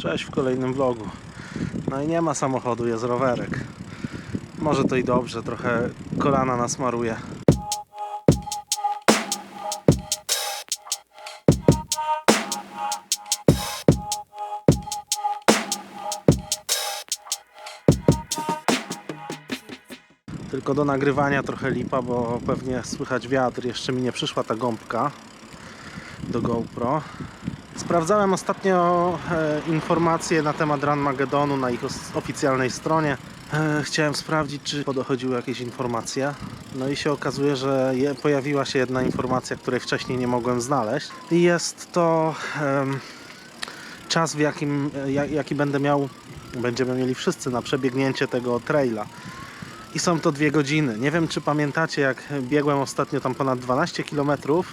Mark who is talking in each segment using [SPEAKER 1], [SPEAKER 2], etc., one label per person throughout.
[SPEAKER 1] Cześć w kolejnym vlogu. No i nie ma samochodu, jest rowerek. Może to i dobrze, trochę kolana nasmaruje. Tylko do nagrywania trochę lipa, bo pewnie słychać wiatr. Jeszcze mi nie przyszła ta gąbka do GoPro. Sprawdzałem ostatnio e, informacje na temat Run Magedonu na ich oficjalnej stronie. E, chciałem sprawdzić, czy podochodziły jakieś informacje. No i się okazuje, że pojawiła się jedna informacja, której wcześniej nie mogłem znaleźć. I jest to czas, w jakim, e, ja- jaki będę miał, będziemy mieli wszyscy na przebiegnięcie tego traila. I są to dwie godziny. Nie wiem, czy pamiętacie, jak biegłem ostatnio tam ponad 12 kilometrów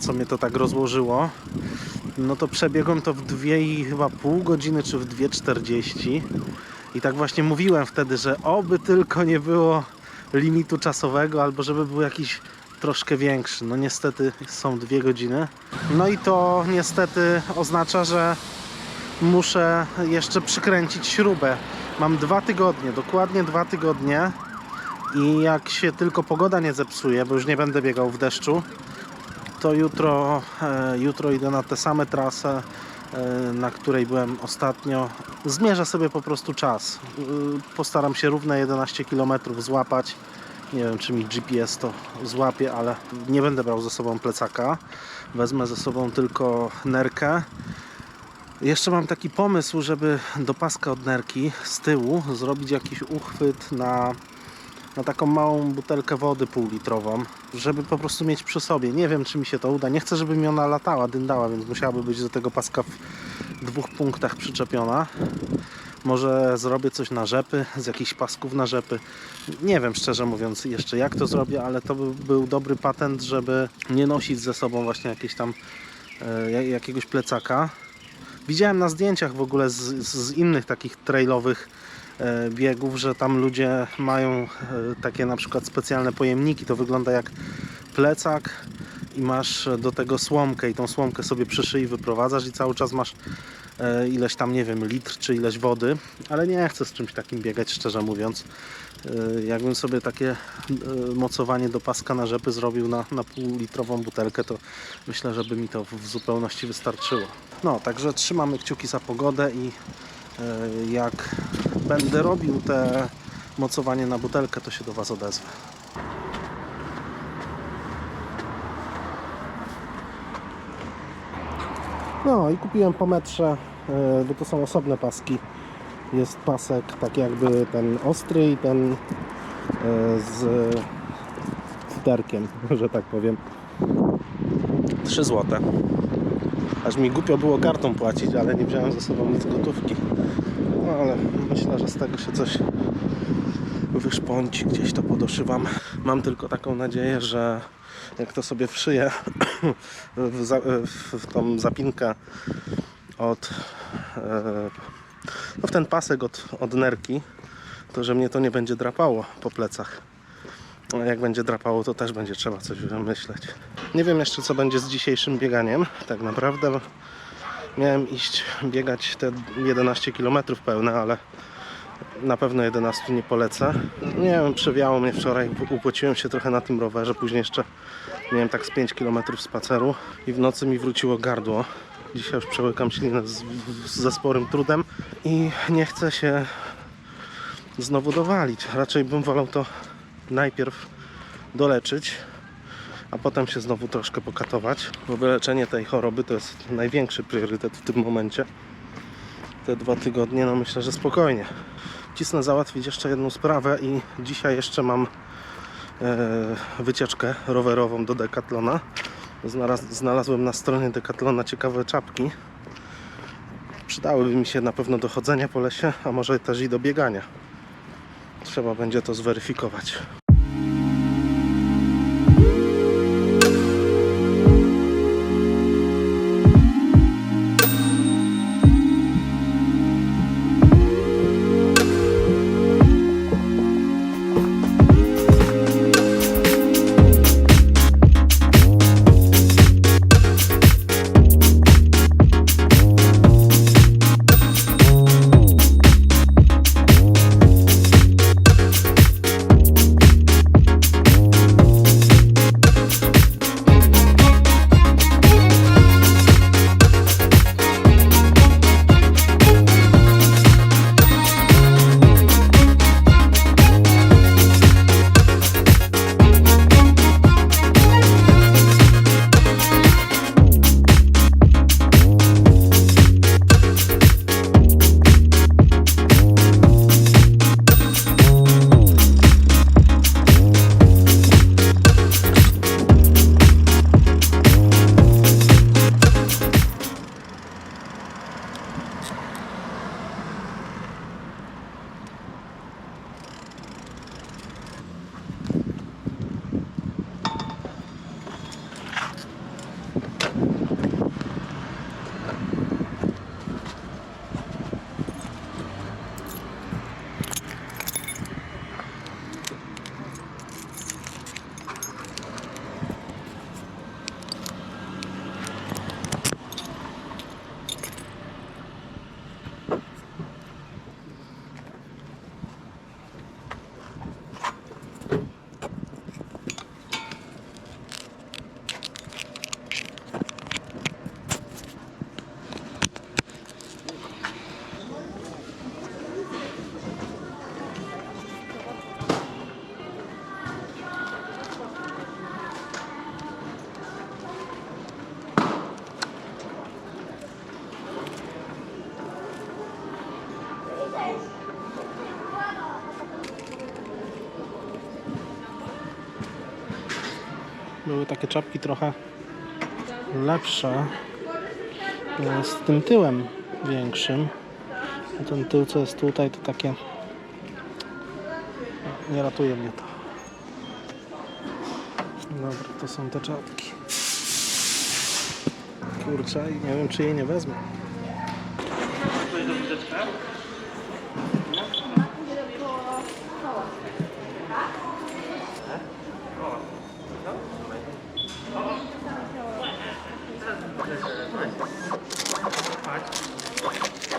[SPEAKER 1] co mnie to tak rozłożyło, no to przebiegłem to w dwie i chyba pół godziny, czy w 2,40 i tak właśnie mówiłem wtedy, że oby tylko nie było limitu czasowego, albo żeby był jakiś troszkę większy. No niestety są dwie godziny. No i to niestety oznacza, że muszę jeszcze przykręcić śrubę. Mam dwa tygodnie, dokładnie dwa tygodnie i jak się tylko pogoda nie zepsuje, bo już nie będę biegał w deszczu, to jutro, e, jutro idę na tę samą trasę, e, na której byłem ostatnio. Zmierzę sobie po prostu czas. Y, Postaram się równe 11 km złapać. Nie wiem, czy mi GPS to złapie, ale nie będę brał ze sobą plecaka. Wezmę ze sobą tylko nerkę. Jeszcze mam taki pomysł, żeby do paska od nerki z tyłu zrobić jakiś uchwyt na na taką małą butelkę wody półlitrową, żeby po prostu mieć przy sobie. Nie wiem, czy mi się to uda. Nie chcę, żeby mi ona latała, dyndała, więc musiałaby być do tego paska w dwóch punktach przyczepiona. Może zrobię coś na rzepy, z jakichś pasków na rzepy. Nie wiem, szczerze mówiąc, jeszcze jak to zrobię, ale to by był dobry patent, żeby nie nosić ze sobą właśnie jakieś tam e, ja- jakiegoś plecaka. Widziałem na zdjęciach w ogóle z, z innych takich trailowych biegów, że tam ludzie mają e, takie na przykład specjalne pojemniki. To wygląda jak plecak i masz do tego słomkę i tą słomkę sobie przy szyi wyprowadzasz i cały czas masz e, ileś tam, nie wiem, litr czy ileś wody, ale nie chcę z czymś takim biegać, szczerze mówiąc. E, Jakbym sobie takie e, mocowanie do paska na rzepy zrobił na, na półlitrową butelkę, to myślę, żeby mi to w zupełności wystarczyło. No, także trzymamy kciuki za pogodę i e, jak będę robił te mocowanie na butelkę, to się do Was odezwę. No i kupiłem po metrze, e, bo to są osobne paski. Jest pasek tak jakby ten ostry i ten e, z futerkiem, że tak powiem. 3 złote. Aż mi głupio było kartą płacić, ale nie wziąłem ze sobą nic gotówki. No ale myślę, że z tego się coś wyszpąci, gdzieś to podoszywam. Mam tylko taką nadzieję, że jak to sobie wszyję w, za, w, tą zapinkę od e, no w ten pasek od, od nerki, to że mnie to nie będzie drapało po plecach. A jak będzie drapało, to też będzie trzeba coś wymyśleć. Nie wiem jeszcze, co będzie z dzisiejszym bieganiem. Tak naprawdę miałem iść biegać te 11 km pełne, ale na pewno 11 nie polecę. Nie wiem, przewiało mnie wczoraj, upociłem się trochę na tym rowerze, później jeszcze miałem tak z 5 km spaceru i w nocy mi wróciło gardło. Dzisiaj już przełykam ślinę z, ze sporym trudem i nie chcę się znowu dowalić. Raczej bym wolał to najpierw doleczyć, a potem się znowu troszkę pokatować, bo wyleczenie tej choroby to jest największy priorytet w tym momencie. Te dwa tygodnie, no myślę, że spokojnie. Cisnę załatwić jeszcze jedną sprawę i dzisiaj jeszcze mam e, wycieczkę rowerową do Decathlona. Znalaz, znalazłem na stronie Decathlona ciekawe czapki. Przydałyby mi się na pewno do chodzenia po lesie, a może też i do biegania. Trzeba będzie to zweryfikować. Były takie czapki trochę lepsze e, z tym tyłem większym. A ten tył, co jest tutaj, to takie nie ratuje mnie to. Dobra, to są te czapki. Kurczę, i nie wiem czy jej nie wezmę.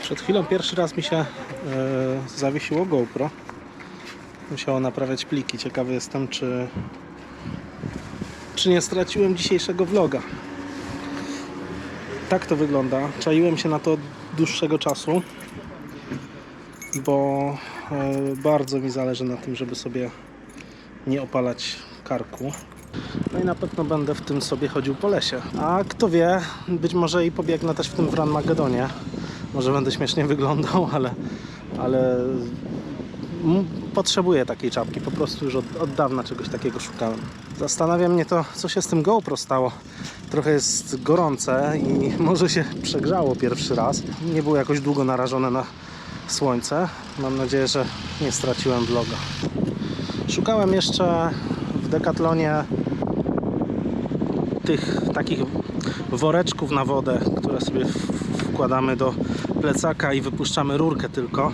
[SPEAKER 1] Przed chwilą pierwszy raz mi się e, zawiesiło GoPro. Musiało naprawiać pliki. Ciekawy jestem, czy, czy nie straciłem dzisiejszego vloga. Tak to wygląda. Czaiłem się na to od dłuższego czasu, bo e, bardzo mi zależy na tym, żeby sobie nie opalać karku. No i na pewno będę w tym sobie chodził po lesie. A kto wie, być może i pobiegnę też w tym w Run Magedonie. Może będę śmiesznie wyglądał, ale, ale potrzebuję takiej czapki. Po prostu już od, od dawna czegoś takiego szukałem. Zastanawia mnie to, co się z tym GoPro stało. Trochę jest gorące i może się przegrzało pierwszy raz. Nie było jakoś długo narażone na słońce. Mam nadzieję, że nie straciłem vloga. Szukałem jeszcze w Decathlonie tych takich woreczków na wodę, które sobie wkładamy do plecaka i wypuszczamy rurkę tylko,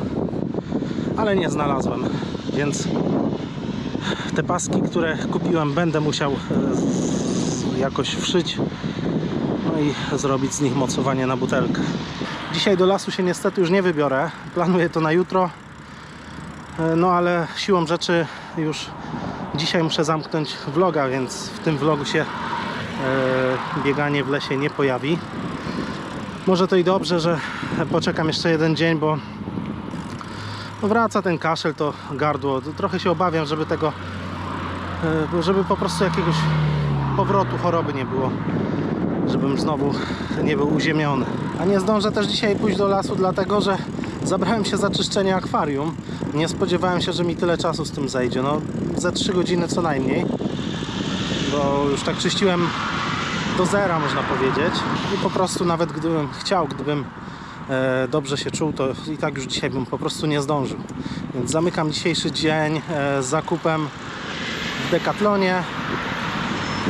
[SPEAKER 1] ale nie znalazłem, więc te paski, które kupiłem, będę musiał e, jakoś wszyć no i zrobić z nich mocowanie na butelkę. Dzisiaj do lasu się niestety już nie wybiorę, planuję to na jutro, E, no ale siłą rzeczy już dzisiaj muszę zamknąć vloga, więc w tym vlogu się e, bieganie w lesie nie pojawi. Może to i dobrze, że poczekam jeszcze jeden dzień, bo wraca ten kaszel, to gardło. Trochę się obawiam, żeby tego, e, żeby po prostu jakiegoś powrotu choroby nie było. Żebym znowu nie był uziemiony. A nie zdążę też dzisiaj pójść do lasu, dlatego że zabrałem się za czyszczenie akwarium. Nie spodziewałem się, że mi tyle czasu z tym zejdzie. No, ze 3 godziny co najmniej bo już tak czyściłem do zera można powiedzieć i po prostu nawet gdybym chciał, gdybym e, dobrze się czuł, to i tak już dzisiaj bym po prostu nie zdążył. Więc zamykam dzisiejszy dzień e, z zakupem w Decathlonie.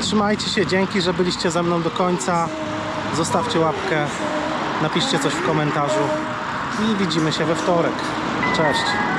[SPEAKER 1] Trzymajcie się, dzięki, że byliście ze mną do końca. Zostawcie łapkę, napiszcie coś w komentarzu i widzimy się we wtorek. Cześć!